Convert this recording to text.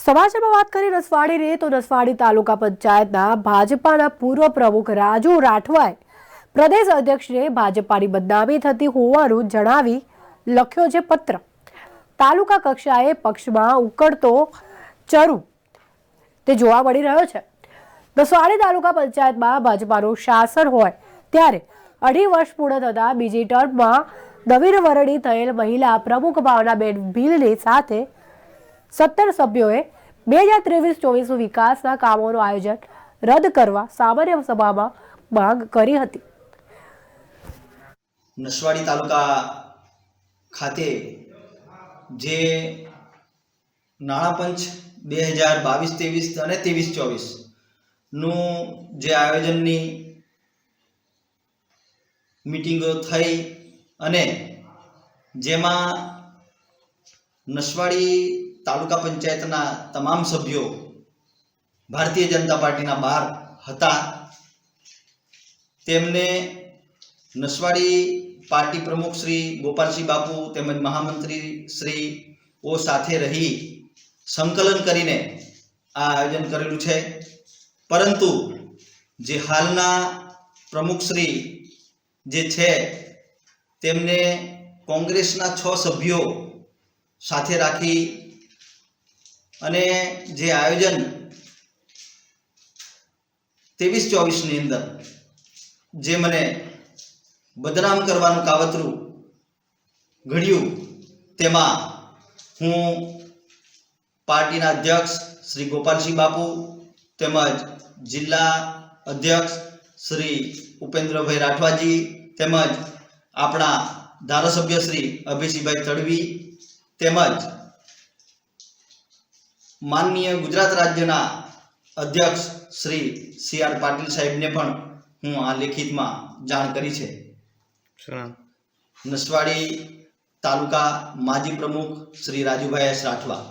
સમાચારમાં વાત કરી રસવાડીની તો રસવાડી તાલુકા પંચાયતના ભાજપાના પૂર્વ પ્રમુખ રાજુ રાઠવાએ પ્રદેશ અધ્યક્ષને ભાજપાની બદનામી થતી હોવાનું જણાવી લખ્યો છે પત્ર. તાલુકા કક્ષાએ પક્ષમાં ઉકળતો ચરુ. તે જોવા મળી રહ્યો છે. રસવાડી તાલુકા પંચાયતમાં ભાજપાનું શાસન હોય ત્યારે અઢી વર્ષ પૂર્ણ થતા બીજી ટર્મમાં નવીન વરણી થયેલ મહિલા પ્રમુખ ભાવનાબેન ભીલની સાથે સત્તર સભ્યોએ બે હજાર ત્રેવીસ ચોવીસ વિકાસના કામોનું આયોજન રદ કરવા સામાન્ય સભામાં માંગ કરી હતી. નસવાડી તાલુકા ખાતે જે નાણાં પંચ બે હજાર બાવીસ ત્રેવીસ અને ત્રેવીસ ચોવીસનું જે આયોજનની મિટિંગો થઈ અને જેમાં નસવાડી તાલુકા પંચાયતના તમામ સભ્યો ભારતીય જનતા પાર્ટીના બહાર હતા. તેમને નસવાડી પાર્ટી પ્રમુખ શ્રી ગોપાલસિંહ બાપુ તેમજ મહામંત્રી શ્રી ઓ સાથે રહી સંકલન કરીને આ આયોજન કરેલું છે. પરંતુ જે હાલના પ્રમુખ શ્રી જે છે, તેમને કોંગ્રેસના છ સભ્યો સાથે રાખી અને જે આયોજન ત્રેવીસ ચોવીસની અંદર જે મને બદનામ કરવાનું કાવતરું ઘડ્યું, તેમાં હું પાર્ટીના અધ્યક્ષ શ્રી ગોપાલસિંહ બાપુ તેમજ જિલ્લા અધ્યક્ષ શ્રી ઉપેન્દ્રભાઈ રાઠવાજી તેમજ આપણા ધારાસભ્ય શ્રી અભિષિભાઈ તડવી તેમજ માનનીય ગુજરાત રાજ્યના અધ્યક્ષ શ્રી સી આર પાટીલ સાહેબને પણ હું આ લેખિતમાં જાણ કરી છે. નસવાડી તાલુકા માજી પ્રમુખ શ્રી રાજુભાઈ એસ રાઠવા.